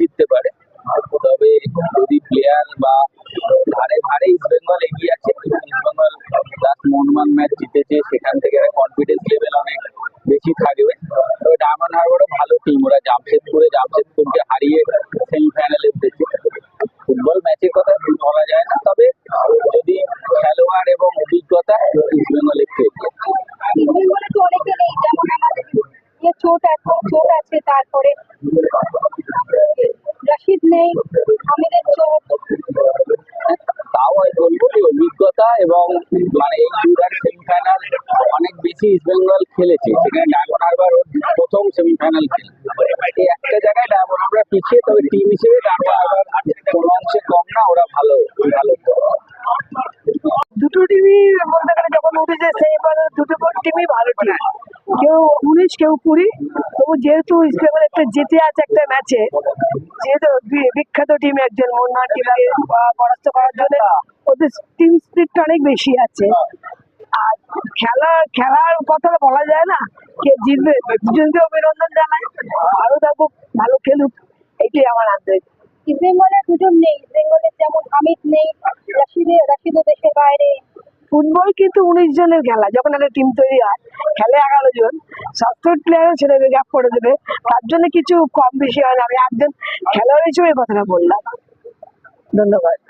জিততে পারে। তবে যদি প্লেয়ার বা ধারে ধারে ইস্ট বেঙ্গল এগিয়ে আছে ইস্ট বেঙ্গল লাস্ট ম্যাচ জিতেছে, সেখান থেকে কনফিডেন্স লেভেল অনেক বেশি থাকবে। তবে ডায়মন্ড হারবারও ভালো টিম ওরা জামশেদপুরে, জামশেদপুরকে হারিয়ে সেমিফাইনালে উঠেছে। ফুটবল ম্যাচের কথা বলা যায় না, তবে যদি খেলোয়াড় এবং অভিজ্ঞতা ইস্ট বেঙ্গল একটু চোট আছে চোট আছে, তারপরে রশিদ নেই। হামিদের চোট তাও আমি বলব যে অভিজ্ঞতা এবং মানে এই দুটার সেমিফাইনাল অনেক বেশি ইস্ট বেঙ্গল খেলেছে। সেখানে ডায়মন্ড হারবার প্রথম সেমিফাইনাল খেলে এই একটা জায়গায় ডায়মন্ড হারবার পিছিয়ে তবে টিম হিসেবে ডায়মন্ড হারবার কোনো অংশে কম না ওরা ভালো ভালো দুটো টিমই বলতে গেলে যখন উঠেছে সেইবার দুটো টিমই ভালো টিম কেউ উনিশ কেউ কুড়ি। তবু যেহেতু ইস্ট বেঙ্গল একটা জিতে আছে একটা ম্যাচে যেহেতু বিখ্যাত টিম একজন মোহনবাগান টিমকে পরাস্ত করার জন্য। ওদের টিম স্পিরিটটা অনেক বেশি আছে। আর খেলা খেলার কথা বলা যায় না কে জিতবে। দুজনকে অভিনন্দন জানাই। ভালো থাকুক ভালো খেলুক এইটাই আমার আন্তরিক। ইস্ট বেঙ্গলের দুজন নেই। ইস্ট যেমন হামিদ নেই রশিদে রশিদও দেশের বাইরে। ফুটবল কিন্তু উনিশ জনের খেলা যখন একটা টিম তৈরি হয় খেলে এগারো জন। সফটওয়্যার প্লেয়ারও দেবে গ্যাপ করে দেবে। তার জন্য কিছু কম বেশি হয় না। আমি একজন খেলোয়াড় হিসেবে কথাটা বললাম। ধন্যবাদ।